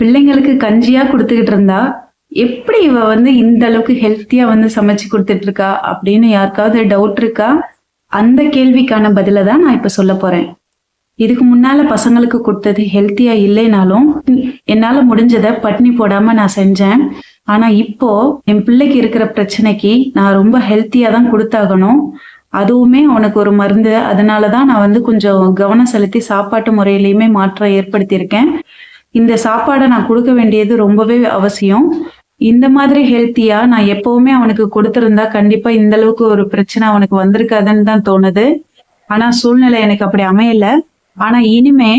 பிள்ளைங்களுக்கு கஞ்சியா கொடுத்துக்கிட்டு இருந்தா எப்படி இவ வந்து இந்த அளவுக்கு ஹெல்த்தியா வந்து சமைச்சு கொடுத்துட்டு இருக்கா அப்படின்னு யாருக்காவது டவுட் இருக்கா? அந்த கேள்விக்கான பதில தான் நான் இப்ப சொல்ல போறேன். இதுக்கு முன்னால பசங்களுக்கு கொடுத்தது ஹெல்த்தியா இல்லைனாலும் என்னால முடிஞ்சதை பட்னி போடாம நான் செஞ்சேன். ஆனா இப்போ என் பிள்ளைக்கு இருக்கிற பிரச்சனைக்கு நான் ரொம்ப ஹெல்த்தியா தான் கொடுத்தாகணும். அதுவுமே அவனுக்கு ஒரு மருந்து. அதனால தான் நான் வந்து கொஞ்சம் கவனம் செலுத்தி சாப்பாட்டு முறையிலையுமே மாற்றம் ஏற்படுத்தியிருக்கேன். இந்த சாப்பாடை நான் கொடுக்க வேண்டியது ரொம்பவே அவசியம். இந்த மாதிரி ஹெல்த்தியா நான் எப்பவுமே அவனுக்கு கொடுத்திருந்தா கண்டிப்பா இந்த அளவுக்கு ஒரு பிரச்சனை அவனுக்கு வந்திருக்காதுன்னு தான் தோணுது. ஆனா சூழ்நிலை எனக்கு அப்படி அமையல. ஆனா இனிமே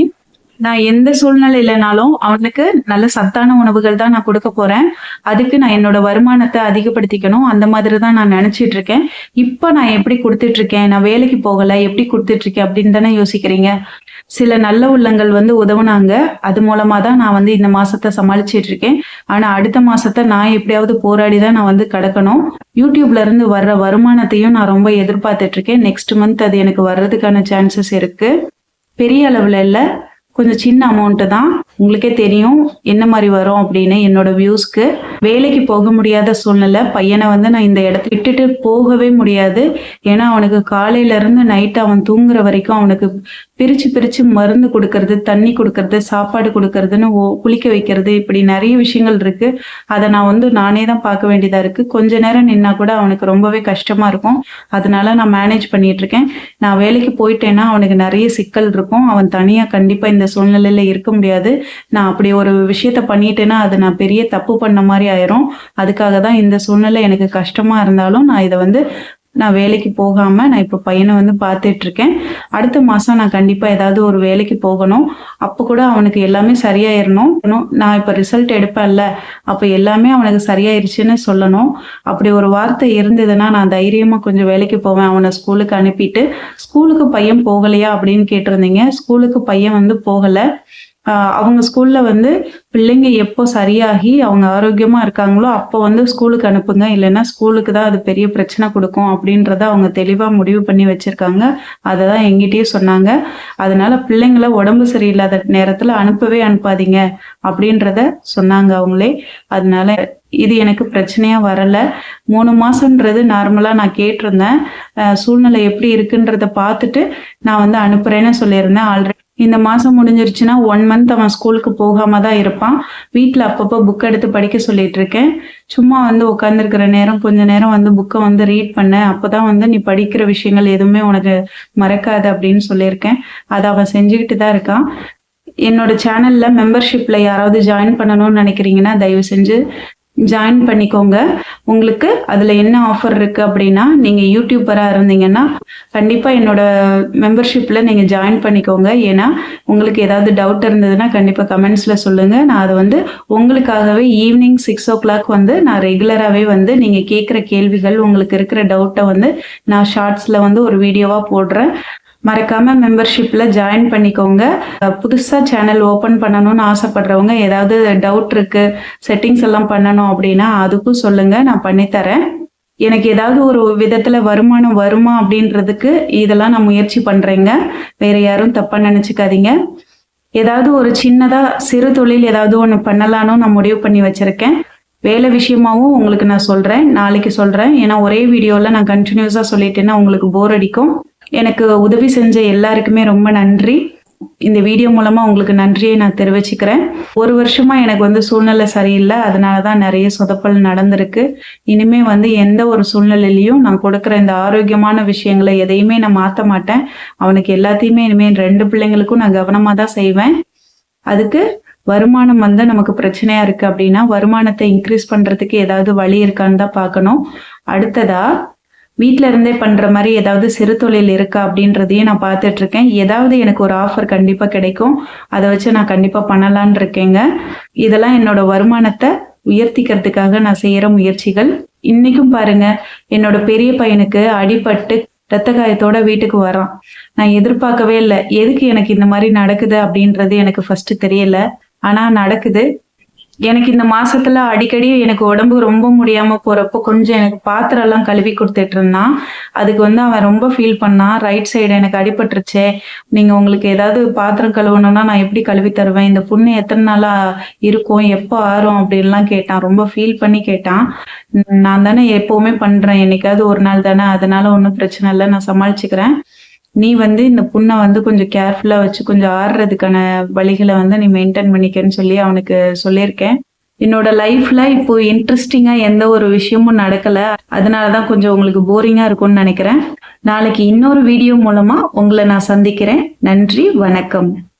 நான் எந்த சூழ்நிலை இல்லைனாலும் அவனுக்கு நல்ல சத்தான உணவுகள் தான் நான் கொடுக்க போறேன். அதுக்கு நான் என்னோட வருமானத்தை அதிகப்படுத்திக்கணும். அந்த மாதிரி தான் நான் நினைச்சிட்டு இருக்கேன். இப்ப நான் எப்படி கொடுத்துட்டு இருக்கேன்? நான் வேலைக்கு போகல எப்படி கொடுத்துட்டு இருக்கேன்? அப்படின்னு தானே யோசிக்கிறீங்க? சில நல்ல உள்ளங்கள் வந்து உதவுனாங்க. அது மூலமா தான் நான் வந்து இந்த மாசத்தை சமாளிச்சிட்டு இருக்கேன். ஆனா அடுத்த மாசத்தை நான் எப்படியாவது போராடி தான் நான் வந்து கடக்கணும். யூடியூப்ல இருந்து வர்ற வருமானத்தையும் நான் ரொம்ப எதிர்பார்த்துட்டு இருக்கேன். நெக்ஸ்ட் மந்த் அது எனக்கு வர்றதுக்கான சான்சஸ் இருக்கு. பெரிய அளவுல இல்ல. கொஞ்சம் சின்ன அமௌண்ட்டு தான். உங்களுக்கே தெரியும் என்ன மாதிரி வரும் அப்படின்னு என்னோட வியூஸ்க்கு வேலைக்கு போக முடியாத சூழ்நிலை. பையனை வந்து நான் இந்த இடத்த விட்டுட்டு போகவே முடியாது. ஏன்னா அவனுக்கு காலையில இருந்து நைட் அவன் தூங்குற வரைக்கும் அவனுக்கு பிரிச்சு பிரிச்சு மருந்து கொடுக்கறது தண்ணி கொடுக்கறது சாப்பாடு கொடுக்கறதுன்னு ஓ- குளிக்க வைக்கிறது இப்படி நிறைய விஷயங்கள் இருக்கு. அதை நான் வந்து நானே தான் பார்க்க வேண்டியதா இருக்கு. கொஞ்ச நேரம் நின்னா கூட அவனுக்கு ரொம்பவே கஷ்டமா இருக்கும். அதனால நான் மேனேஜ் பண்ணிட்டு இருக்கேன். நான் வேலைக்கு போயிட்டேன்னா அவனுக்கு நிறைய சிக்கல் இருக்கும். அவன் தனியா கண்டிப்பா இந்த சூழ்நிலையில இருக்க முடியாது. நான் அப்படி ஒரு விஷயத்த பண்ணிட்டேன்னா அது நான் பெரிய தப்பு பண்ண மாதிரி ஆயிரும். அதுக்காக தான் இந்த சூழ்நிலை எனக்கு கஷ்டமா இருந்தாலும் நான் இதை வந்து நான் வேலைக்கு போகாம நான் இப்போ பையனை வந்து பார்த்துட்டு இருக்கேன் அடுத்த மாசம் நான் கண்டிப்பா ஏதாவது ஒரு வேலைக்கு போகணும். அப்போ கூட அவனுக்கு எல்லாமே சரியாயிரணும். இன்னும் நான் இப்போ ரிசல்ட் எடுப்பேன்ல அப்போ எல்லாமே அவனுக்கு சரியாயிருச்சுன்னு சொல்லணும். அப்படி ஒரு வார்த்தை இருந்ததுன்னா நான் தைரியமா கொஞ்சம் வேலைக்கு போவேன். அவனை ஸ்கூலுக்கு அனுப்பிட்டு ஸ்கூலுக்கு பையன் போகலையா? அப்படின்னு கேட்டிருந்தீங்க. ஸ்கூலுக்கு பையன் வந்து போகல. அவங்க ஸ்கூல்ல வந்து பிள்ளைங்க எப்போ சரியாகி அவங்க ஆரோக்கியமா இருக்காங்களோ அப்போ வந்து ஸ்கூலுக்கு அனுப்புங்க. இல்லைன்னா ஸ்கூலுக்கு தான் அது பெரிய பிரச்சனை கொடுக்கும் அப்படின்றத அவங்க தெளிவா முடிவு பண்ணி வச்சிருக்காங்க. அதை தான் எங்கிட்டயே சொன்னாங்க. அதனால பிள்ளைங்கள உடம்பு சரியில்லாத நேரத்துல அனுப்பவே அனுப்பாதீங்க அப்படின்றத சொன்னாங்க அவங்களே. அதனால இது எனக்கு பிரச்சனையா வரல. மூணு மாசம்ன்றது நார்மலா நான் கேட்டிருந்தேன். சூழ்நிலை எப்படி இருக்குன்றத பார்த்துட்டு நான் வந்து அனுப்புறேன்னு சொல்லியிருந்தேன். ஆல்ரெடி இந்த மாசம் முடிஞ்சிருச்சுன்னா ஒன் மந்த் அவன் ஸ்கூலுக்கு போகாம தான் இருப்பான். வீட்டில் அப்பப்போ புக் எடுத்து படிக்க சொல்லிட்டு இருக்கேன். சும்மா வந்து உட்காந்துருக்கிற நேரம் கொஞ்ச நேரம் வந்து புக்கை வந்து ரீட் பண்ண. அப்பதான் வந்து நீ படிக்கிற விஷயங்கள் எதுவுமே உனக்கு மறக்காது அப்படின்னு சொல்லியிருக்கேன். அதை அவன் செஞ்சுக்கிட்டு தான் இருக்கான். என்னோட சேனல்ல மெம்பர்ஷிப்ல யாராவது ஜாயின் பண்ணணும்னு நினைக்கிறீங்கன்னா தயவு செஞ்சு ஜாயின் பண்ணிக்கோங்க. உங்களுக்கு அதில் என்ன ஆஃபர் இருக்குது அப்படின்னா நீங்கள் யூடியூபராக இருந்தீங்கன்னா கண்டிப்பாக என்னோட மெம்பர்ஷிப்பில் நீங்கள் ஜாயின் பண்ணிக்கோங்க. ஏன்னா உங்களுக்கு ஏதாவது டவுட் இருந்ததுன்னா கண்டிப்பாக கமெண்ட்ஸில் சொல்லுங்கள் நான் அதை வந்து உங்களுக்காகவே ஈவினிங் சிக்ஸ் ஓ கிளாக் வந்து நான் ரெகுலராகவே வந்து நீங்கள் கேட்குற கேள்விகள் உங்களுக்கு இருக்கிற டவுட்டை வந்து நான் ஷார்ட்ஸில் வந்து ஒரு வீடியோவாக போடுறேன். மறக்காம மெம்பர்ஷிப்ல ஜாயின் பண்ணிக்கோங்க. புதுசா சேனல் ஓபன் பண்ணணும்னு ஆசைப்படுறவங்க ஏதாவது டவுட் இருக்கு செட்டிங்ஸ் எல்லாம் பண்ணணும் அப்படின்னா அதுக்கும் சொல்லுங்க நான் பண்ணித்தரேன். எனக்கு ஏதாவது ஒரு விதத்துல வருமானம் வருமா அப்படின்றதுக்கு இதெல்லாம் நான் முயற்சி பண்றேங்க. வேற யாரும் தப்பா நினைச்சுக்காதீங்க. ஏதாவது ஒரு சின்னதா சிறு தொழில் ஏதாவது ஒன்று பண்ணலான்னு நான் முடிவு பண்ணி வச்சிருக்கேன். வேலை விஷயமாவும் உங்களுக்கு நான் சொல்றேன் நாளைக்கு சொல்றேன். ஏன்னா ஒரே வீடியோல நான் கண்டினியூஸா சொல்லிட்டேன்னா உங்களுக்கு போர் அடிக்கும். எனக்கு உதவி செஞ்ச எல்லாருக்குமே ரொம்ப நன்றி. இந்த வீடியோ மூலமா உங்களுக்கு நன்றியை நான் தெரிவிச்சுக்கிறேன். ஒரு வருஷமா எனக்கு வந்து சூழ்நிலை சரியில்லை. அதனால தான் நிறைய சொதப்பல் நடந்திருக்கு. இனிமே வந்து எந்த ஒரு சூழ்நிலையிலையும் நான் கொடுக்குற இந்த ஆரோக்கியமான விஷயங்களை எதையுமே நான் மாற்ற மாட்டேன். அவனுக்கு எல்லாத்தையுமே இனிமேல் ரெண்டு பிள்ளைங்களுக்கும் நான் கவனமா தான் செய்வேன். அதுக்கு வருமானம் வந்து நமக்கு பிரச்சனையா இருக்கு அப்படின்னா வருமானத்தை இன்க்ரீஸ் பண்றதுக்கு ஏதாவது வழி இருக்கான்னு தான் பார்க்கணும். அடுத்ததா வீட்டில் இருந்தே பண்ற மாதிரி ஏதாவது சிறு தொழில் இருக்கா அப்படின்றதையும் நான் பார்த்துட்டு இருக்கேன் ஏதாவது எனக்கு ஒரு ஆஃபர் கண்டிப்பா கிடைக்கும். அதை வச்சு நான் கண்டிப்பா பண்ணலான் இருக்கேங்க. இதெல்லாம் என்னோட வருமானத்தை உயர்த்திக்கிறதுக்காக நான் செய்யற முயற்சிகள். இன்னைக்கும் பாருங்க என்னோட பெரிய பையனுக்கு அடிபட்டு ரத்த காயத்தோட வீட்டுக்கு வரான். நான் எதிர்பார்க்கவே இல்லை எதுக்கு எனக்கு இந்த மாதிரி நடக்குது அப்படின்றது எனக்கு ஃபர்ஸ்ட் தெரியல. ஆனா நடக்குது. எனக்கு இந்த மாசத்துல அடிக்கடி எனக்கு உடம்பு ரொம்ப முடியாம போறப்போ கொஞ்சம் எனக்கு பாத்திரம் எல்லாம் கழுவி கொடுத்துட்டு இருந்தான். அதுக்கு வந்து அவன் ரொம்ப ஃபீல் பண்ணான். ரைட் சைடு எனக்கு அடிபட்டுருச்சே. நீங்க உங்களுக்கு ஏதாவது பாத்திரம் கழுவணும்னா நான் எப்படி கழுவி தருவேன்? இந்த புண்ணு எத்தனை நாளா இருக்கும்? எப்போ ஆறும்? அப்படின்லாம் கேட்டான். ரொம்ப ஃபீல் பண்ணி கேட்டான். நான் தானே எப்பவுமே பண்றேன். என்னைக்காவது ஒரு நாள் தானே. அதனால ஒன்றும் பிரச்சனை இல்லை. நான் சமாளிச்சுக்கிறேன். நீ வந்து இந்த புண்ணை வந்து கொஞ்சம் கேர்ஃபுல்லா வச்சு கொஞ்சம் ஆடுறதுக்கான வழிகளை வந்து நீ மெயின்டைன் பண்ணிக்கன்னு சொல்லி அவனுக்கு சொல்லியிருக்கேன். என்னோட லைஃப்ல இப்போ இன்ட்ரெஸ்டிங்கா எந்த ஒரு விஷயமும் நடக்கல. அதனாலதான் கொஞ்சம் உங்களுக்கு போரிங்கா இருக்கும்னு நினைக்கிறேன். நாளைக்கு இன்னொரு வீடியோ மூலமா உங்களை நான் சந்திக்கிறேன். நன்றி வணக்கம்.